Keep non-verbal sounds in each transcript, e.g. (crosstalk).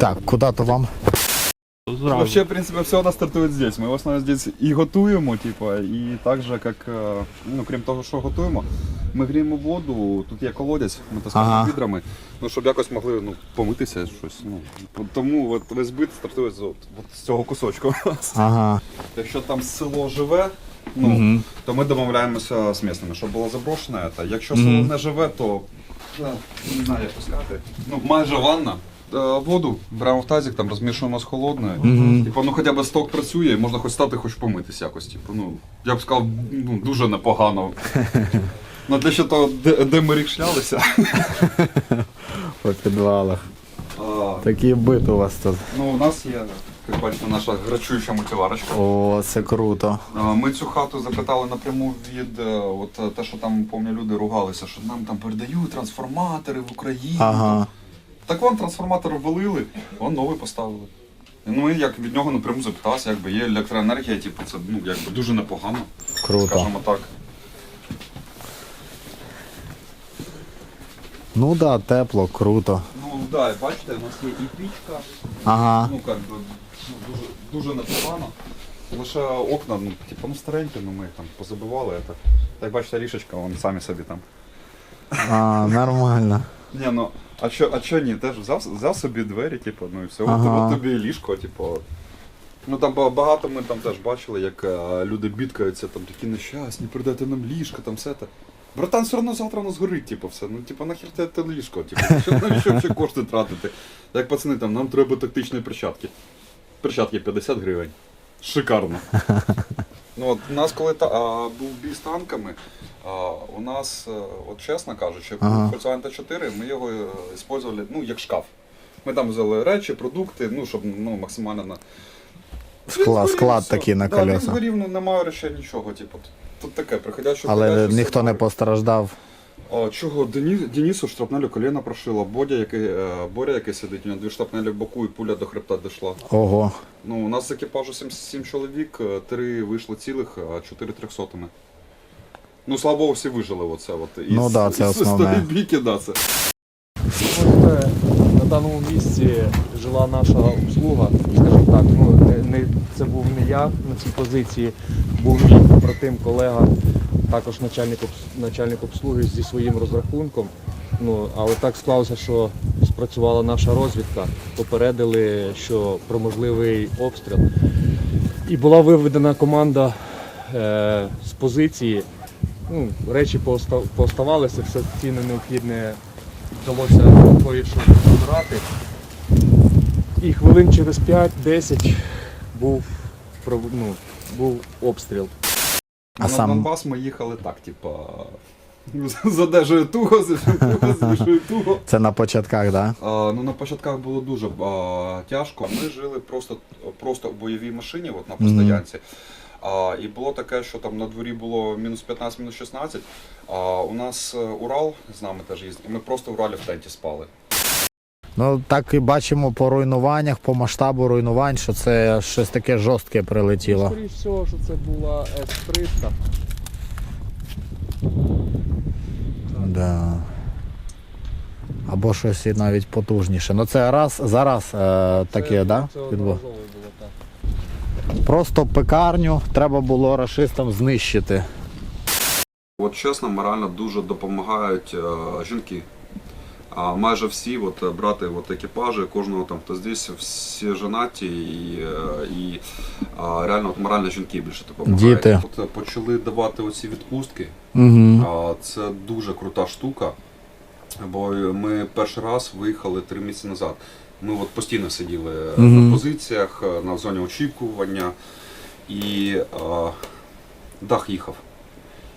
Так, куди то вам? Вообще, в принципе, все у нас стартует здесь. Ми в основному здесь і готуємо, типа, і так же, як, е, ну, крім того, що готуємо, ми гріємо воду, тут є колодязь, ми таскаємо Ага. відрами, ну, щоб якось могли ну, помитися щось. Ну, тому от, весь бит стартує з, от, от з цього кусочку. Ага. Якщо там село живе, ну, то ми домовляємося з місними, щоб було заброшене. Та якщо село не живе, то е, не знаю, як сказати. Ну, майже ванна. Е, Воду беремо в тазик, там розмішуємо з холодною. Мгм. Типу, ну хоча б сток працює, можна хоч стати, хоч помитись якось. Типу, ну, я б сказав, ну, дуже непогано. На те, що то, де, де ми рік шлялися. (laughs) По підвалах. А, Такий бит у вас тут. ну, у нас є, як бачите, наша грачуюча мультиварочка. О, це круто. А, Ми цю хату запитали напряму від е, от е, те, що там помню, люди ругалися, що нам там передають трансформатори в Україну. Ага. Так вон трансформатор ввалили, вон новий поставили. Ну і як від нього напряму запитався, якби є електроенергія, типу, це ну якби дуже непогано, Круто. скажімо так. Ну да, тепло, круто. Ну так, да, бачите, у нас є і пічка, Ага. ну як би ну, дуже, дуже непогано. Лише окна, ну, типу, ну старенькі, ну ми їх там позабивали. Так, так бачите, рішечка, вони самі собі там. А, нормально. Ні, ну, а що, а що ні, теж взяв, взяв собі двері, типу, ну і все, Ага. от, от тобі і ліжко, типу. Ну там ба- багато ми там теж бачили, як е, люди бідкаються, там такі нещасні, придайте нам ліжко, там все те. Братан, все одно завтра у нас горить, типу, все. Ну, типу, нахер те, те ліжко, типу, що, навіщо ще кошти тратити? Як пацани, там, нам треба тактичні перчатки. Перчатки 50 гривень. Шикарно. Ну, от, у нас, коли та, а, був бій з танками, а, у нас, е, от чесно кажучи, Ага. Volkswagen T4 ми його е, использовали, ну, як шкаф. Ми там взяли речі, продукти, ну, щоб ну, максимально на. Він Склад, згорів, склад все. такий на да, Він згорів, ну, немає речей нічого, типу. Тут таке, приходячи Але ніхто не постраждав. Чого? Дені, Денису штрапнелю коліна прошила, Бодя, який, е, Боря, який сидить, у нього дві штрапнелі в боку і пуля до хребта дійшла. Ого. Ну, у нас з екіпажу 7, 7 чоловік, е, три вийшли цілих, а чотири трьохсотими. Ну, слава Богу, всі вижили оце. От. І Ну да, це і основне. тої бійки, да, це. На даному місці жила наша обслуга, скажімо так, ну не, не це був не я на цій позиції, був мій побратим, колега, також начальник начальник обслуги зі своїм розрахунком. Ну, але так склалося, що спрацювала наша розвідка, попередили, що про можливий обстріл. І була виведена команда е, з позиції. Ну, речі пооставалися, все цінне необхідне вдалося кое-що забирати. І хвилин через 5-10 був, ну, був обстріл. А на сам- Донбас ми їхали так, типа. (laughs) Задержує туго, зішує туго. Це на початках, да? Ну на початках було дуже а, тяжко. Ми жили просто, просто в бойовій машині, от на постоянці. А, і було таке, що там на дворі було мінус 15, мінус 16. А у нас е, Урал з нами теж їздив. і Ми просто в Уралі в тенті спали. Ну так і бачимо по руйнуваннях, по масштабу руйнувань, що це щось таке жорстке прилетіло. Скоріше всього, що це була С-300. Да. Або щось і навіть потужніше. Ну це раз зараз е, таке, Це- да? Це Відбу- було так. Просто пекарню треба було рашистам знищити. От чесно, морально дуже допомагають е, жінки. А майже всі от, е, брати от, екіпажі, кожного там хто здесь, всі женаті і, е, і а, реально от, морально жінки більше допомагають. Діти. От, е, почали давати оці відпустки. Угу. А, Це дуже крута штука. Бо ми перший раз виїхали три місяці назад. Ми от постійно сиділи Мгм. на позиціях, на зоні очікування, і е, дах їхав.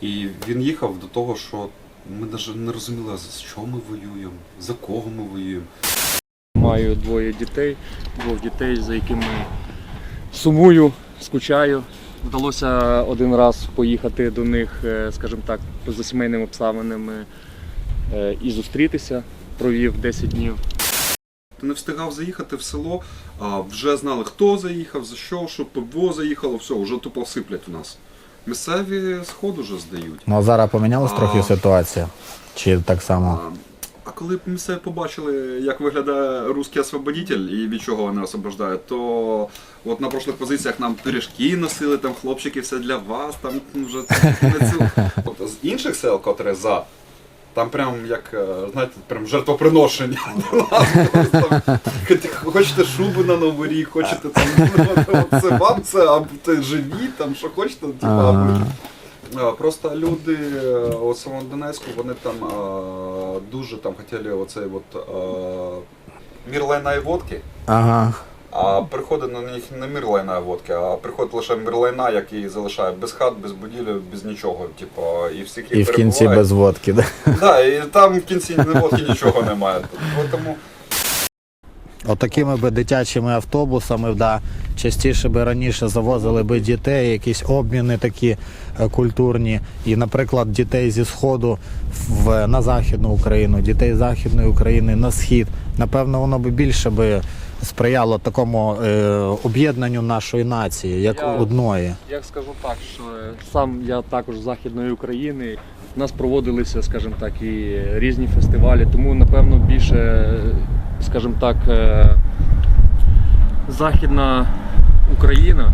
І він їхав до того, що ми навіть не розуміли, за що ми воюємо, за кого ми воюємо. Маю двоє дітей, двох дітей, за якими сумую, скучаю. Вдалося один раз поїхати до них, е, скажімо так, за сімейними обставинами е, і зустрітися. Провів 10 днів. Ти не встигав заїхати в село, а вже знали, хто заїхав, за що, що ПВО заїхало, все, вже тупо сиплять у нас. Місцеві сходу вже здають. Ну а зараз помінялась А. трохи ситуація. Чи так само? А, А коли місцеві побачили, як виглядає русський освободитель і від чого вони освобождають, то от на прошлих позиціях нам пиріжки носили, там хлопчики, все для вас, там ну, вже це. (laughs) От з інших сел, котрі за. Там прям як, е, знаєте, прям жертвоприношення (laughs) до нас. Хоч- Хочете шуби на Новий рік, хочете там, (laughs) це вам це, живі, там що хочете, Е, Просто люди е, у самому Донецьку, вони там е, дуже там хотіли оцей от е, мір лайна і водки. Ага. А приходить на них не мір лайна водки, а приходить лише мір лайна, який залишає без хат, без будівель, без нічого. Типу, і всіх І в кінці без водки, да? Да, і там в кінці не водки нічого немає. Тому Отакими би дитячими автобусами, да, частіше би раніше завозили би дітей, якісь обміни такі е, культурні. І, наприклад, дітей зі Сходу в, на Західну Україну, дітей з Західної України на схід. Напевно, воно би більше би сприяло такому е, об'єднанню нашої нації, як Я- одної. Я скажу так, що е, сам я також з Західної України. У нас проводилися, скажімо так, і різні фестивалі, тому напевно більше, е, скажімо так, е, Західна Україна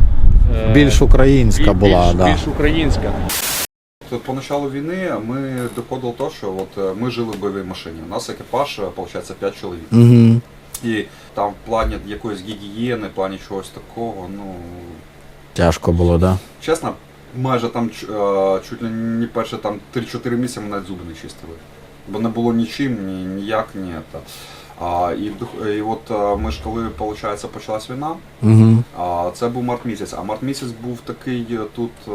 е, Більш українська біль- була, більш, да. більш українська. По началу війни ми доходило до того, що от е, ми жили в бойовій машині. У нас екіпаж, виходить, 5 чоловік. Угу. І там в плані якоїсь гігієни, в плані чогось такого, ну Тяжко було, да? чесно, майже там е, чуть ли не перші там 3-4 місяці ми навіть зуби не чистили. Бо не було нічим, ні, ніяк, ні. Та. А, і, і от е, ми ж коли виходить, почалась війна, Угу. а це був март місяць. А март місяць був такий е, тут е,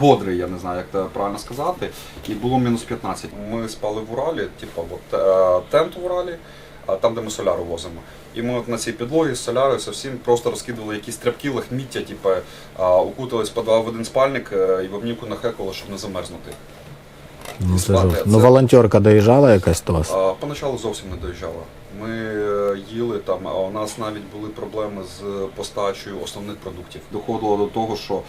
бодрий, я не знаю, як це правильно сказати. І було мінус 15. Ми спали в Уралі, типу, от, е, тент в Уралі, там, де ми соляру возимо. І ми от на цій підлогі з солярою зовсім просто розкидували якісь тряпки, лахміття, типу, укутались по два в один спальник е, і в обнівку нахекало, щоб не замерзнути. Ну, це Спати, це- ну, волонтерка доїжджала якась до вас? А, Поначалу зовсім не доїжджала. Ми е, їли там, а у нас навіть були проблеми з постачею основних продуктів. Доходило до того, що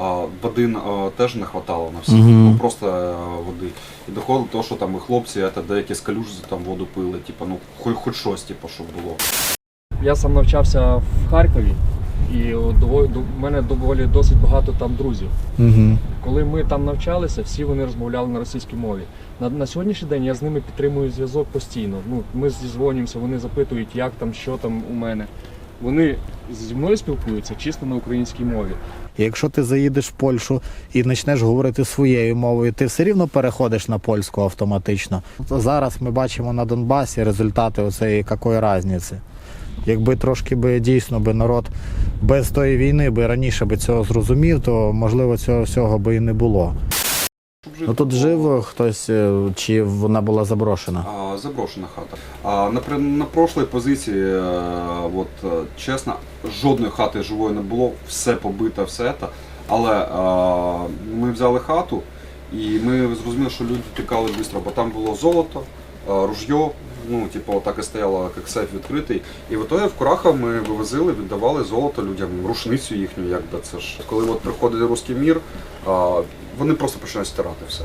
а, води а, теж не вистачало на всіх, Мгм. ну просто е, води. І доходило до того, що там і хлопці е, та деякі з калюж там воду пили, типу, ну хоч, хоч щось, типу, щоб було. Я сам навчався в Харкові, і от до- в мене доволі досить багато там друзів. Угу. Коли ми там навчалися, всі вони розмовляли на російській мові. На, на сьогоднішній день я з ними підтримую зв'язок постійно. Ну, ми зізвонюємося, вони запитують, як там, що там у мене. Вони зі мною спілкуються чисто на українській мові. Якщо ти заїдеш в Польщу і почнеш говорити своєю мовою, ти все рівно переходиш на польську автоматично. То зараз ми бачимо на Донбасі результати оцеї якої різниці. Якби трошки би дійсно би народ без тої війни би раніше би цього зрозумів, то можливо цього всього би і не було. Ну тут жив хтось, е, чи вона була заброшена? А, заброшена хата. А, на, на прошлій позиції, е, от, е, чесно, жодної хати живої не було, все побито, все це. Але а, ми взяли хату і ми зрозуміли, що люди тікали швидко, бо там було золото, ружьо, ну, типу, так і стояла, як сейф відкритий. І в ітогі в Курахах ми вивозили, віддавали золото людям, рушницю їхню, як би це ж. Коли от приходить руський мір, а, вони просто починають стирати все.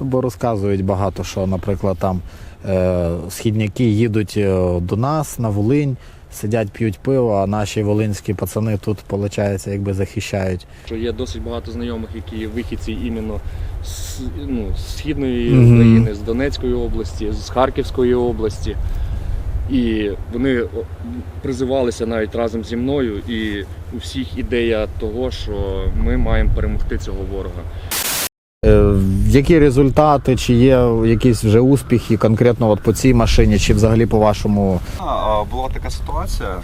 Бо розказують багато, що, наприклад, там е, східняки їдуть е, до нас на Волинь, сидять, п'ють пиво, а наші волинські пацани тут, виходить, якби захищають. Що є досить багато знайомих, які вихідці іменно з, ну, з східної Мгм. України, з Донецької області, з Харківської області. І вони призивалися навіть разом зі мною, і у всіх ідея того, що ми маємо перемогти цього ворога. Е, які результати, чи є якісь вже успіхи конкретно от по цій машині, чи взагалі по вашому Була така ситуація,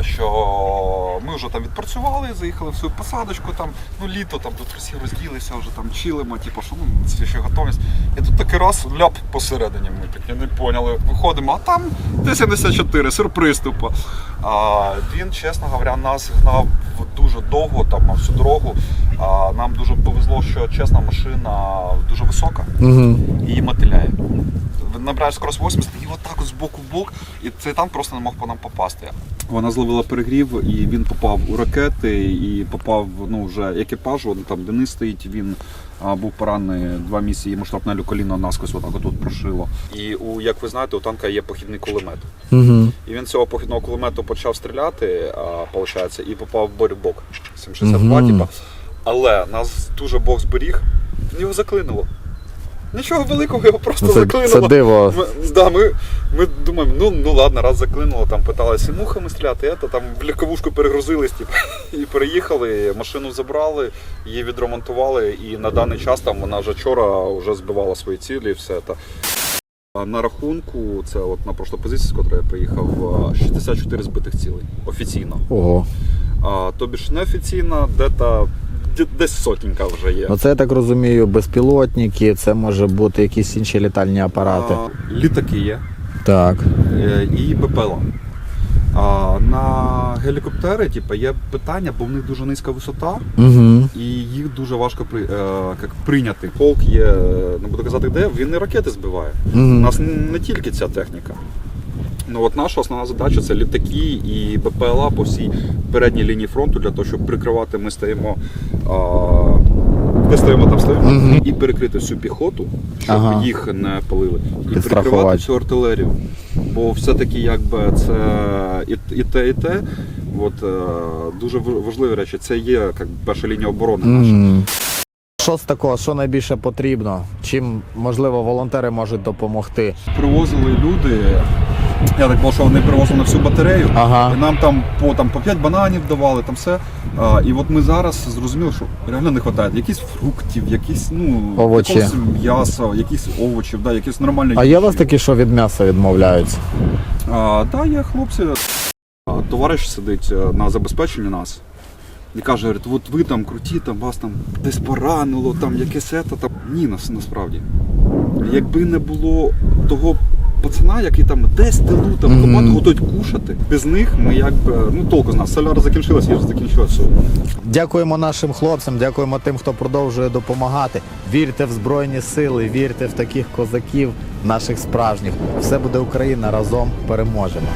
що ми вже там відпрацювали, заїхали в свою посадочку, там, ну літо, там тут всі розділися, вже там чилимо, типу, що ну, це ще готовність. І тут такий раз ляп посередині ми такі не поняли. Виходимо, а там Т-74, сюрприз тупо. А, він, чесно говоря, нас гнав дуже довго, там всю дорогу. А, нам дуже повезло, що чесна машина дуже висока угу. і мотиляє. Набираєш скорость 80 і отак от з боку в бок, і цей танк просто не мог по нам попасти. Вона зловила перегрів, і він попав у ракети, і попав ну, вже екіпаж, він там Денис стоїть, він а, був поранений два місяці, йому штрафнелю коліно наскось отак отут прошило. І у, як ви знаєте, у танка є похідний кулемет. Угу. І він з цього похідного кулемету почав стріляти, а, получається, і попав в борю бок. 762, Мгм. типа. Але нас дуже Бог зберіг, в нього заклинило. Нічого великого, його просто Це, заклинило. це диво. Ми, да, ми, ми думаємо, ну, ну ладно, раз заклинуло, там питалися мухами стріляти, ето, там в легковушку перегрузились, типу, (laughs) і переїхали, машину забрали, її відремонтували, і на даний час там вона вже вчора вже збивала свої цілі і все це. На рахунку, це от на прошлу позицію, з котрої я приїхав, а, 64 збитих цілей офіційно. Ого. А, тобі ж неофіційно, де-то десь сотенька вже є. Ну це я так розумію, безпілотники, це може бути якісь інші літальні апарати. А, літаки є. Так. Е, і БПЛА. А на гелікоптери типу, є питання, бо в них дуже низька висота, Угу. і їх дуже важко при, е, як прийняти. Полк є, не буду казати де, він і ракети збиває. У Угу. нас не тільки ця техніка. Ну от наша основна задача це літаки і БПЛА по всій передній лінії фронту для того, щоб прикривати, ми стоїмо. А, де стоїмо, там стоїмо, Мгм. і перекрити всю піхоту, щоб Ага. їх не палили. І прикривати всю артилерію. Бо все-таки якби це і, і те, і те. От, е, дуже важливі речі. Це є як, перша лінія оборони наша. Угу. Що з такого, що найбільше потрібно? Чим, можливо, волонтери можуть допомогти? Привозили люди. Я так бачив, що вони привозили на всю батарею. Ага. І нам там по там по 5 бананів давали, там все. А, і от ми зараз зрозуміли, що реально не вистачає якісь фруктів, якісь ну Овочі. якогось м'яса, якісь овочів, да, якісь нормальні. А є у вас такі, що від м'яса відмовляються? А, да, є хлопці. А, Товариш сидить е, на забезпеченні нас. І каже, говорить, от ви там круті, там вас там десь поранило, там якесь там. Ні, нас насправді. Якби не було того пацана, який там десь тилу, там команду готують кушати, без них ми якби, ну толку з нас. Соляра закінчилась, їжа закінчилася. Дякуємо нашим хлопцям, дякуємо тим, хто продовжує допомагати. Вірте в Збройні сили, вірте в таких козаків, наших справжніх. Все буде Україна разом переможемо.